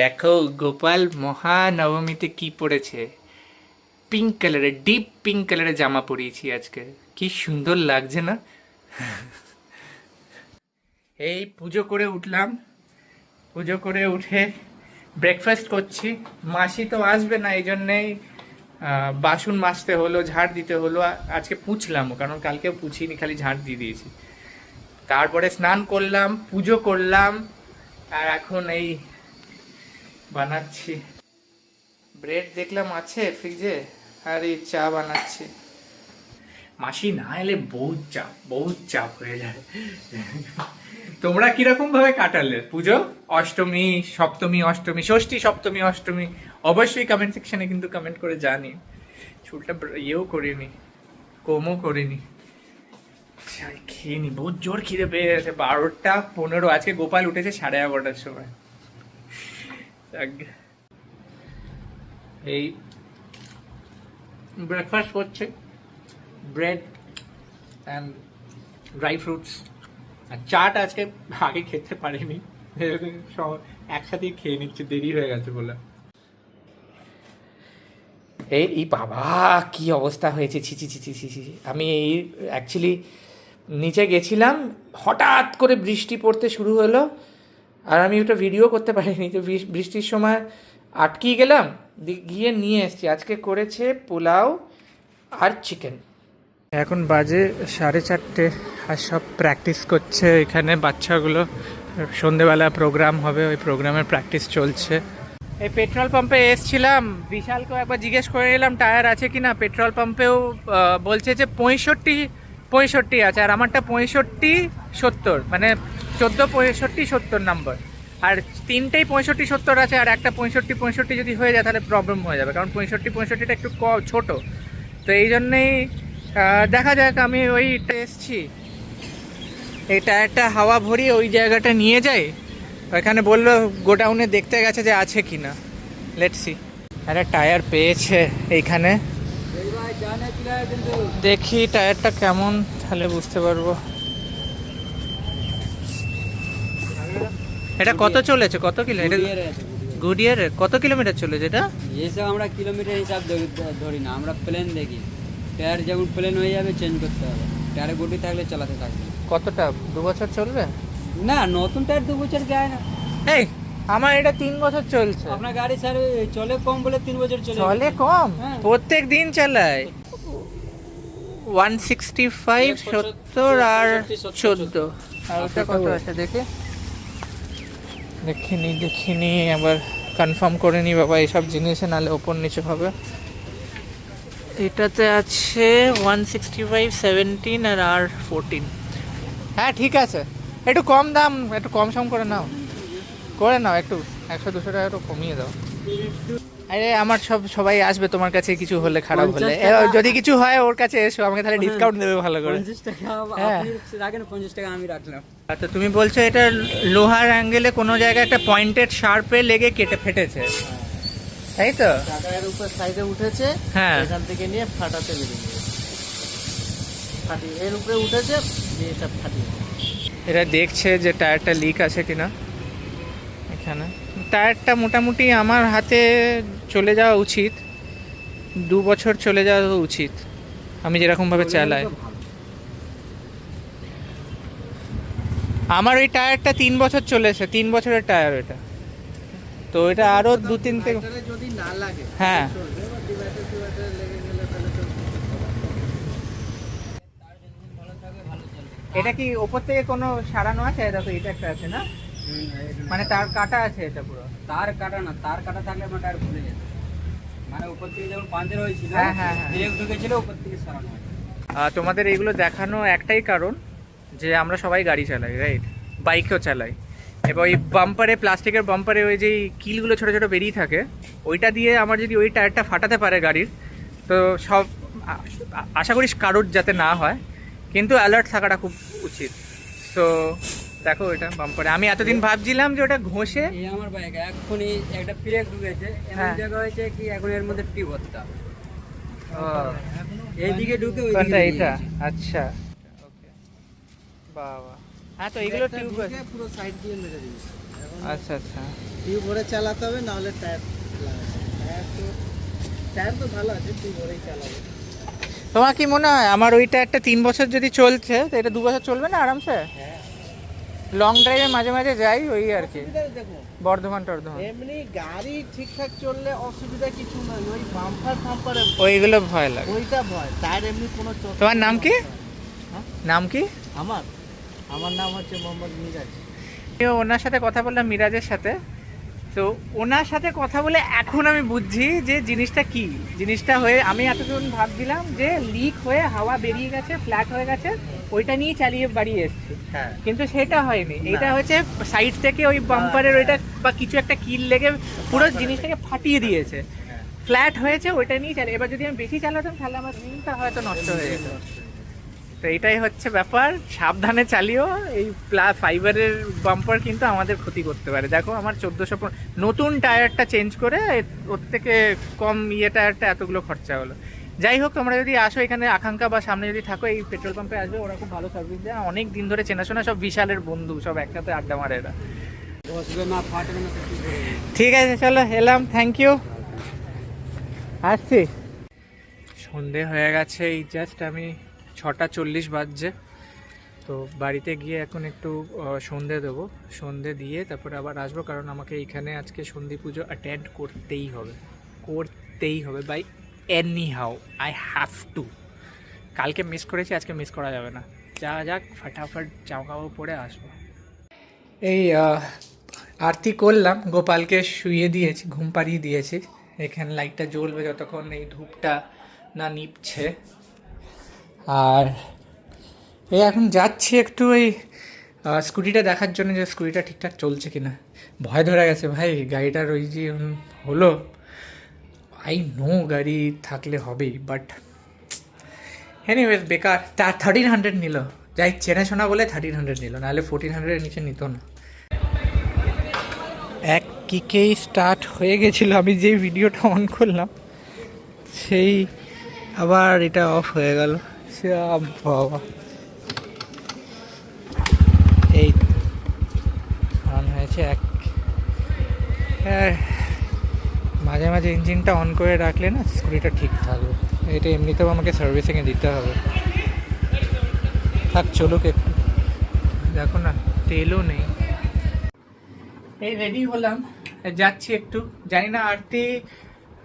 দেখো গোপাল, মহানবমীতে কি পড়েছে? পিঙ্ক কালারের ডিপ পিঙ্ক কালারের জামা পরিয়েছি আজকে। কি সুন্দর লাগছে না? এই পুজো করে উঠলাম। পুজো করে উঠে ব্রেকফাস্ট করছি। মাসি তো আসবে না, এই জন্যেই বাসন মাজতে হলো, ঝাড় দিতে হলো। আজকে পুছলাম, কারণ কালকেও পুছিনি, খালি ঝাড় দিয়ে দিয়েছি। তারপরে স্নান করলাম, পুজো করলাম, আর এখন এই বানাচ্ছি। ব্রেড দেখলাম আছে ফ্রিজে আর এই চা বানাচ্ছি। মাসি, না এলে বহুত চাপ বহুত চাপ হয়ে যায়। তোমরা কীরকম ভাবে কাটালে? পুজো? অষ্টমী, সপ্তমী, অষ্টমী, ষষ্ঠী, সপ্তমী, অষ্টমী, অবশ্যই কমেন্ট সেকশনে কিন্তু কমেন্ট করে জানি। চুলটা ইয়েও করিনি, কমও করিনি। খেয়ে নি, বহুত জোর খিদে পেয়ে গেছে। বারোটা পনেরো, আজকে গোপাল উঠেছে সাড়ে এগারোটার সময়। এই ব্রেকফাস্ট করছে ব্রেড অ্যান্ড ড্রাই ফ্রুটস আর চাট আজকে আগে খেতে পারিনি। একসাথেই খেয়ে নিচ্ছে, দেরি হয়ে গেছে বলে। এই এই বাবা, কি অবস্থা হয়েছে? ছি ছি ছি ছি ছি ছি আমি এই অ্যাকচুয়ালি নিচে গেছিলাম, হঠাৎ করে বৃষ্টি পড়তে শুরু হলো। আর আমি ওটা ভিডিও করতে পারিনি। তো বৃষ- বৃষ্টির সময় আটকিয়ে গেলাম গিয়ে নিয়ে এসেছি। আজকে করেছে পোলাও আর চিকেন এখন বাজে সাড়ে চারটে আর সব প্র্যাকটিস করছে এখানে বাচ্চাগুলো। সন্ধেবেলা প্রোগ্রাম হবে ওই প্রোগ্রামের প্র্যাকটিস চলছে। এই পেট্রোল পাম্পে এসছিলাম। বিশালকেও একবার জিজ্ঞেস করে নিলাম টায়ার আছে কি না পেট্রোল পাম্পেও বলছে যে পঁয়ষট্টি পঁয়ষট্টি আছে। আর আমারটা পঁয়ষট্টি সত্তর। মানে চোদ্দ, পঁয়ষট্টি, সত্তর নাম্বার আর তিনটেই পঁয়ষট্টি, সত্তর আছে, আর একটা পঁয়ষট্টি পঁয়ষট্টি যদি হয়ে যায়, তাহলে প্রবলেম হয়ে যাবে। কারণ পঁয়ষট্টি, পঁয়ষট্টিটা একটু ক ছোট। তো এই জন্যেই দেখা যাক, আমি ওইটা এসছি এই টায়ারটা হাওয়া ভরিয়ে ওই জায়গাটা নিয়ে যাই। ওইখানে বলল, গোডাউনে দেখতে গেছে যে আছে কি না লেট সি একটা টায়ার পেয়েছে এইখানে। দেখি, টায়ারটা কেমন, তাহলে বুঝতে পারব। এটা কত চলেছে? কত কিলো? এটা গুডিয়ারের কত কিলোমিটার চলেছে এটা? এসব আমরা কিলোমিটার হিসাব ধরি ধরি না আমরা প্লেন দেখি। টায়ার যেমন প্লেন হয়ে যাবে চেঞ্জ করতে হবে। টায়ারে গুটি থাকলে চালাতে থাকবে। কতটা? দু বছর চলবে? না নতুন টায়ার দু বছর যায় না। এই আমার এটা তিন বছর চলছে। আপনার গাড়ি স্যার চলে কম বলে তিন বছর চলে চলে কম? হ্যাঁ। প্রত্যেক দিন চালায়। ওয়ান সিক্সটি ফাইভ সত্তর আর চোদ্দ। আর ওটা কত আছে দেখে? দেখিনি দেখিনি, আবার কনফার্ম করে নি, বাবা এইসব জিনিসে নালে ওপর নিচে হবে। এটাতে আছে ওয়ান সিক্সটি ফাইভ সেভেন্টিন আর আর ফোরটিন হ্যাঁ ঠিক আছে। একটু কম দাম, একটু কম সম করে নাও। করে নাও, একটু। একশো, দুশো টাকা একটু কমিয়ে দাও। আরে আমার সব সবাই আসবে তোমার কাছে কিছু হলে খারাপ হলে। যদি কিছু হয় ওর কাছে এসো আমাকে তাহলে ডিসকাউন্ট দেবে ভালো করে। টাকা হ্যাঁ। টাকা আমি রাখলাম। আচ্ছা তুমি বলছো এটা লোহার অ্যাঙ্গেলে কোনো জায়গায় একটা পয়েন্টেড শার্পে লেগে কেটে ফেটেছে। তাই তো? টাকার উপর সাইডে উঠেছে হ্যাঁ। এখান থেকে নিয়ে ফাটাতে বেরিয়ে ফাটি এর উপরে উঠেছে এটা ফাটিয়ে এরা দেখছে যে টায়ারটা লিক আছে কিনা। এখানে। টায়ারটা মোটামুটি আমার হাতে চলে যাওয়া উচিত দু বছর চলে যাওয়া উচিত আমি যেরকমভাবে চালাই। আমার ওই টায়ারটা তিন বছর চলেছে তিন বছরের টায়ার এটা। তো এটা আরও দু তিন থেকে যদি না লাগে হ্যাঁ। এটা কি ওপর থেকে কোনো সারানো আছে? এটা তো এটা একটা আছে না? মানে তার কাটা আছে এটা পুরো। তার কাটা না তার কাটা থাকলে আমার টায়ার খুলে যেত মানে উপর থেকে যখন পাঞ্চার হয়েছিল হ্যাঁ, হ্যাঁ, হ্যাঁ। ব্রেক ঢুকেছিল উপর থেকে সরানো তোমাদের এইগুলো দেখানো একটাই কারণ যে আমরা সবাই গাড়ি চালাই রাইট বাইকও চালাই। এবার ওই বাম্পারে প্লাস্টিকের বাম্পারে ওই যে কিলগুলো ছোটো ছোটো বেরিয়ে থাকে ওইটা দিয়ে আমার যদি ওই টায়ারটা ফাটাতে পারে গাড়ির তো সব আশা করি কারোর যাতে না হয়। কিন্তু অ্যালার্ট থাকাটা খুব উচিত। তো দেখো এটা বাম্পারে। আমি এতদিন ভাবছিলাম যে ওটা ঘষে এই আমার বাইক এখনই একটা ব্রেক ঢুকেছে। এমন হ্যাঁ। জায়গা হয়েছে কি এখন এর মধ্যে হতে ও, এইদিকে ঢুকে ওই কোনটা এইটা আচ্ছা। ওকে বাবা। হ্যাঁ তো এগুলো টিউব আছে। পুরো সাইড দিয়ে মেরে দিয়েছে। আচ্ছা আচ্ছা। টিউব ভরে চালাতে হবে নাহলে টায়ার টায়ার তো টায়ার তো ভালো আছে টিউব ভরেই চালাবে। তোমার কি মনে হয় আমার ওইটা একটা তিন বছর যদি চলছে তো এটা দু বছর চলবে না আরামসে? হ্যাঁ লং ড্রাইভে মাঝে মাঝে যাই ওই আর কি। বর্ধমান টর্ধমান। এমনি গাড়ি ঠিকঠাক চললে অসুবিধা কিছু নয় ওই বাম্পার ফাম্পারে ওইগুলো ভয় লাগে। ওইটা ভয়। তার এমনি কোনো তোমার নাম কি? হ্যাঁ? নাম কি? আমার? আমার নাম হচ্ছে মোহাম্মদ মিরাজ। ওনার সাথে কথা বললাম মিরাজের সাথে। তো ওনার সাথে কথা বলে এখন আমি বুঝছি যে জিনিসটা কি। জিনিসটা হয়ে আমি এতক্ষণ ভাবছিলাম যে লিক হয়ে হাওয়া বেরিয়ে গেছে ফ্ল্যাট হয়ে গেছে। ওইটা নিয়ে চালিয়ে বাড়ি এসছি। হ্যাঁ। কিন্তু সেটা হয়নি। এটা হচ্ছে সাইড থেকে ওই বাম্পারের ওইটা বা কিছু একটা কিল লেগে পুরো জিনিসটাকে ফাটিয়ে দিয়েছে। হ্যাঁ ফ্ল্যাট হয়েছে ওইটা নিয়ে চালিয়ে এবার যদি আমি বেশি চালাতাম তাহলে আমার রিলটা হয়তো নষ্ট হয়ে যেত। তো এটাই হচ্ছে ব্যাপার। সাবধানে চালিও। এই প্লা ফাইবারের বাম্পার কিন্তু আমাদের ক্ষতি করতে পারে। দেখো আমার চোদ্দোশো নতুন টায়ারটা চেঞ্জ করে ওর থেকে কম ইয়ে টায়ারটা এতগুলো খরচা হলো। যাই হোক, তোমরা যদি আসো এখানে, আকাঙ্ক্ষা বা সামনে যদি থাকো, এই পেট্রোল পাম্পে আসবে, ওরা খুব ভালো সার্ভিস দেয়। অনেক দিন ধরে চেনাশোনা সব বিশালের বন্ধু, সব একসাথে আড্ডা মারে এরা। ঠিক আছে, চলো, এলাম থ্যাংক ইউ আসছি। সন্ধে হয়ে গেছে, এই জাস্ট আমি ছটা চল্লিশ বাজছে। তো বাড়িতে গিয়ে এখন একটু সন্ধে দেবো। সন্ধে দিয়ে তারপরে আবার আসব, কারণ আমাকে এইখানে আজকে সন্ধি পুজো অ্যাটেন্ড করতেই হবে। করতেই হবে by anyhow I have to কালকে মিস করেছি, আজকে মিস করা যাবে না। যা যাক, ফাটাফাট জামা কাপড় পরে আসব। এই আরতি করলাম, গোপালকে শুইয়ে দিয়েছি, ঘুম পাড়িয়ে দিয়েছি। এখানে লাইটটা জ্বলবে যতক্ষণ এই ধূপটা না নিপছে। আর এই এখন যাচ্ছি একটু ওই স্কুটিটা দেখার জন্য যে স্কুটিটা ঠিকঠাক চলছে কিনা। ভয় ধরে গেছে, ভাই, গাড়িটার ওই যে হলো। আই নো গাড়ি থাকলে হবেই বাট এনিওয়েজ বেকার। তার থার্টিন হান্ড্রেড নিল। যাই চেনাশোনা বলে থার্টিন হান্ড্রেড নিল নাহলে ফোরটিন হান্ড্রেডের নিচে নিত না। এক কিকেই স্টার্ট হয়ে গেছিল আমি যেই ভিডিওটা অন করলাম সেই আবার এটা অফ হয়ে গেল। সে বাবা। এই অন হয়েছে এক। হ্যাঁ, মাঝে মাঝে ইঞ্জিনটা অন করে রাখলে না স্কুটিটা ঠিক থাকবে। এটা এমনিতেও আমাকে সার্ভিসিংয়ে দিতে হবে। থাক, চলুক একটু। দেখো না, তেলও নেই। এই রেডি হলাম। যাচ্ছি একটু। জানি না, আরতি,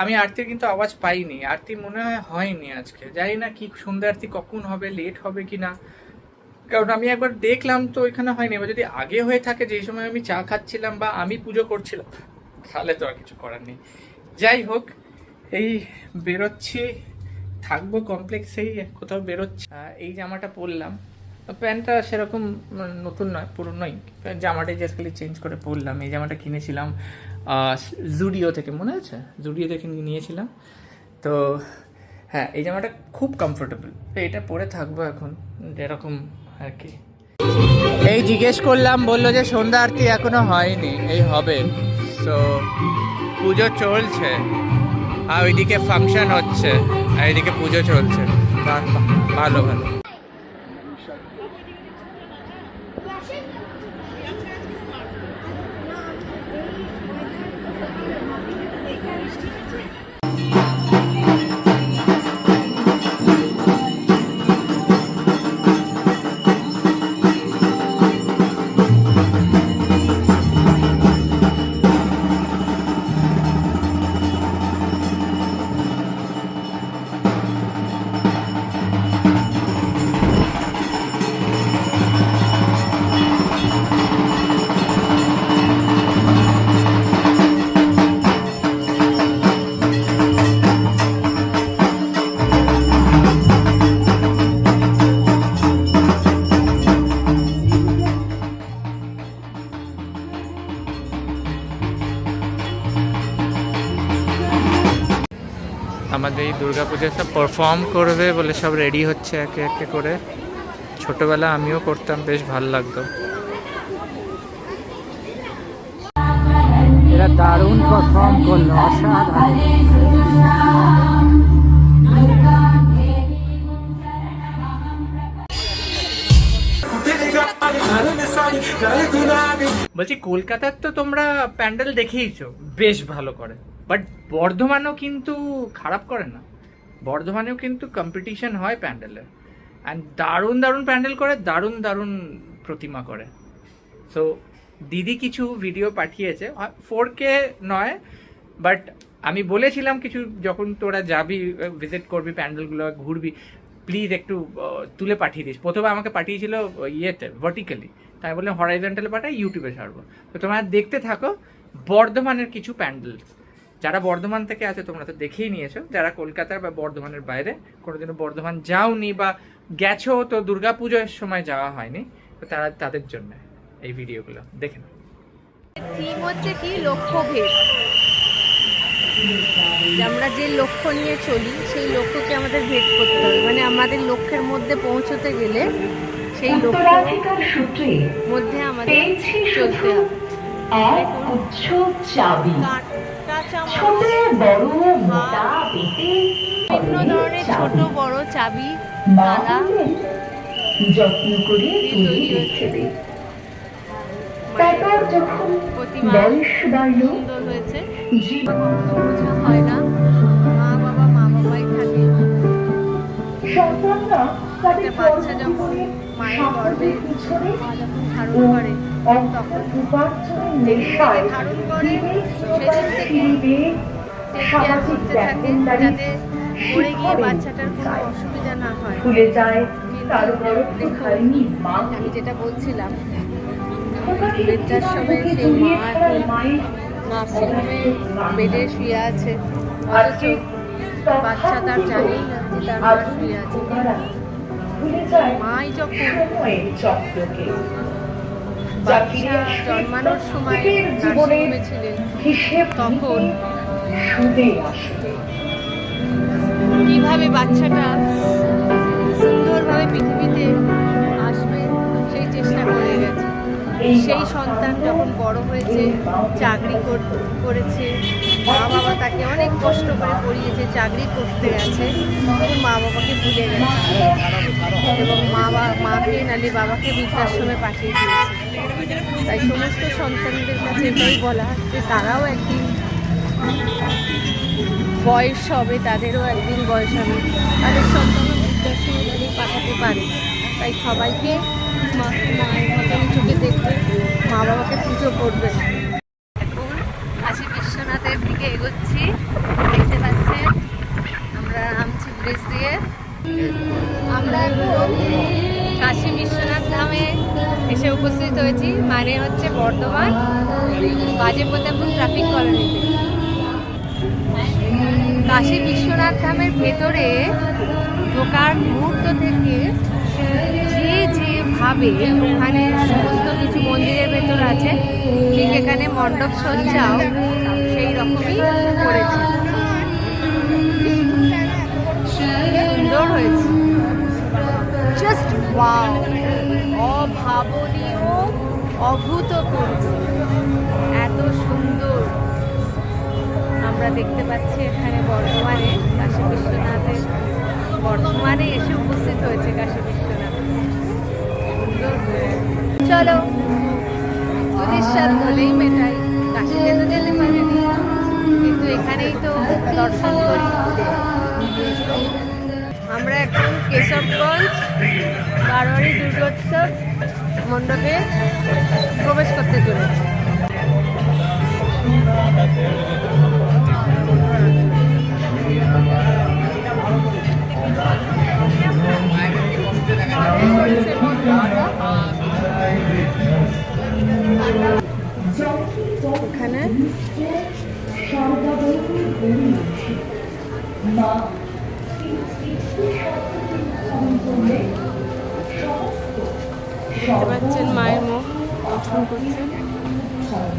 আমি আরতির কিন্তু আওয়াজ পাইনি। আরতি মনে হয় হয়নি আজকে। জানি না কি সন্ধ্যা আরতি কখন হবে লেট হবে কি না কারণ আমি একবার দেখলাম তো ওইখানে হয়নি। এবার যদি আগে হয়ে থাকে, যেই সময় আমি চা খাচ্ছিলাম বা আমি পুজো করছিলাম, তাহলে তো আর কিছু করার নেই। যাই হোক, এই বেরোচ্ছি, থাকব কমপ্লেক্সেই কোথাও বেরোচ্ছি। এই জামাটা পরলাম। প্যান্টটা সেরকম নতুন নয় পুরনোই জামাটাই জাস্ট খালি চেঞ্জ করে পরলাম। এই জামাটা কিনেছিলাম জুডিও থেকে, মনে আছে? জুডিও থেকে নিয়েছিলাম। তো হ্যাঁ এই জামাটা খুব কমফোর্টেবল এটা পরে থাকব এখন, যেরকম আর কি। এই জিজ্ঞেস করলাম, বলল যে সন্ধ্যা আরতি এখনও হয়নি, এই হবে। তো পুজো চলছে। আর ওইদিকে ফাংশন হচ্ছে। আর এদিকে পুজো চলছে। ভালো ভালো। এই দুর্গাপূজা সব পারফর্ম করবে বলে সব রেডি হচ্ছে একে একে করে। ছোটবেলা আমিও করতাম বেশ ভালো লাগতো। এরা দারুণ পারফর্ম করল অসাধারণ। বলছি কলকাতার তো তোমরা প্যান্ডেল দেখেইছো বেশ ভালো করে। বাট বর্ধমানও কিন্তু খারাপ করে না। বর্ধমানেও কিন্তু কম্পিটিশন হয় প্যান্ডেলের অ্যান্ড দারুণ দারুণ প্যান্ডেল করে, দারুণ দারুণ প্রতিমা করে। সো দিদি কিছু ভিডিও পাঠিয়েছে ফোর কে নয় বাট আমি বলেছিলাম কিছু, যখন তোরা যাবি ভিজিট করবি প্যান্ডেলগুলো, ঘুরবি প্লিজ একটু তুলে পাঠিয়ে দিস। প্রথমে আমাকে পাঠিয়েছিল ইয়েতে ভার্টিক্যালি তাই বললাম হরাইজেন্টালে পাঠাই ইউটিউবে ছাড়বো। তো তোমরা দেখতে থাকো, বর্ধমানের কিছু প্যান্ডেল যারা বর্ধমান থেকে আছে তোমরা তো দেখেই নিয়েছো যারা কলকাতার বা বর্ধমানের বাইরে কোনোদিনও বর্ধমান যাওনি বা গেছো তো দুর্গাপুজোর সময় যাওয়া হয়নি তো তারা তাদের জন্য এই ভিডিওগুলো দেখে নাও। থিম হচ্ছে কি? লক্ষ্যভেদ। আমরা যে লক্ষ্য নিয়ে চলি সেই লক্ষ্যকে আমাদের ভেদ করতে হবে। মানে আমাদের লক্ষ্যের মধ্যে পৌঁছতে গেলে সেই লক্ষ্য সূত্রে মধ্যে আমাদের চলতে হবে। এক গুচ্ছ চাবি। ছোট বড় মোটা বেটে বিভিন্ন ধরনের ছোট বড় চাবি মা তালা বললেন, যত্ন করে তুলে তৈরি রেখে দে মানে তারপর যখন বয়স বাড়ল হয়েছে। জীবন বোঝা হয় না মা বাবা মা বাবাই থাকে। সন্তানরা তাদের বাচ্চা যখন মায়ের গর্ভে পিছনে ধারণ করে উপার্জনের নেশায় বিবেক ফিরিবে সামাজিক পড়ে গিয়ে বাচ্চাটার কোনো অসুবিধা না হয়। ভুলে যায় তার গর্ভ দেখুন, মা। আমি যেটা বলছিলাম বৃদ্ধাশ্রমে বুকে সেই মা এখন নার্সিংহোমে বেডে শুয়ে আছে অথচ বাচ্চা তার জানেই না যে তার মা শুয়ে আছে। মাই যখন বাচ্চা জন্মানোর সময় জীবনের তখন কীভাবে বাচ্চাটা সুন্দরভাবে পৃথিবীতে আসবে সেই চেষ্টা করে গেছে। সেই সন্তান যখন বড় হয়েছে চাকরি কর- করেছে মা বাবা তাকে অনেক কষ্ট করে পড়িয়েছে চাকরি করতে গেছে কিন্তু মা বাবাকে ভুলে গেছে। এবং মা বা মাকে নালে বাবাকে বৃদ্ধাশ্রমে পাঠিয়ে দিয়েছে। তাই সমস্ত সন্তানদের কাছে এটাই বলা যে তারাও একদিন বয়স হবে, তাদেরও একদিন বয়স হবে। তাদের সন্তানও বৃদ্ধাশ্রমে পাঠাতে পারে। তাই সবাইকে মা, মায়ের মতন চোখে দেখবে মা বাবাকে পুজো করবে। এখন কাশী বিশ্বনাথের দিকে এগোচ্ছি। দেখতে পাচ্ছেন, আমরা নামছি ব্রিজ দিয়ে। আমরা এখন এসে উপস্থিত হয়েছি। মানে হচ্ছে বর্ধমান বাজে প্রতাপপুর ট্রাফিক কলোনিতে। কাশী বিশ্বনাথ ধামের ভেতরে ঢোকার মুহূর্ত থেকে যে যেভাবে ওখানে সমস্ত কিছু মন্দিরের ভেতর আছে, ঠিক এখানে মণ্ডপ সজ্জাও সেই রকমই করেছে। সুন্দর হয়েছে। জাস্ট ওয়াও অভাবনীয়, অভূতপূর্ব। এত সুন্দর। আমরা দেখতে পাচ্ছি এখানে বর্ধমানে কাশী বিশ্বনাথের, বর্ধমানে এসে উপস্থিত হয়েছে কাশী বিশ্বনাথ। চলো তুলির স্বাদ হলেই মেটাই। কাশীতে তো যেতে পারিনি কিন্তু এখানেই তো দর্শন করি। আমরা এখন কেশবগঞ্জ বারোয়ারি দুর্গোৎসব মণ্ডপে প্রবেশ করতে চলেছি। এখানে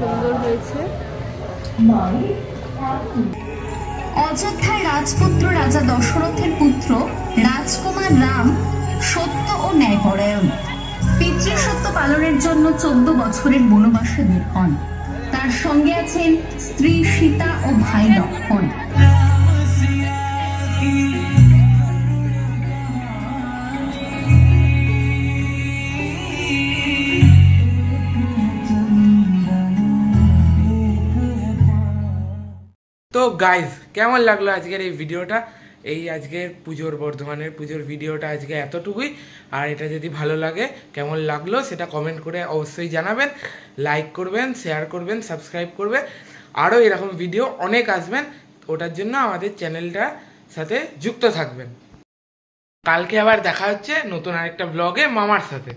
সুন্দর হয়েছে। অযোধ্যার রাজপুত্র রাজা দশরথের পুত্র রাজকুমার রাম সত্য ও ন্যায়পরায়ণ। পিতৃসত্য পালনের জন্য চোদ্দ বছরের বনবাসে বের হন তার সঙ্গে আছেন স্ত্রী সীতা ও ভাই লক্ষণ। গাইজ কেমন লাগল আজকের এই ভিডিওটা? এই আজকের পুজোর, বর্ধমানের পুজোর ভিডিওটা আজকে এতটুকুই। আর এটা যদি ভালো লাগে, কেমন লাগল সেটা কমেন্ট করে অবশ্যই জানাবেন। লাইক করবেন শেয়ার করবেন সাবস্ক্রাইব করবে আরও এরকম ভিডিও অনেক আসবেন। ওটার জন্য আমাদের চ্যানেলটার সাথে যুক্ত থাকবেন। কালকে আবার দেখা হচ্ছে নতুন আরেকটা ব্লগে মামার সাথে।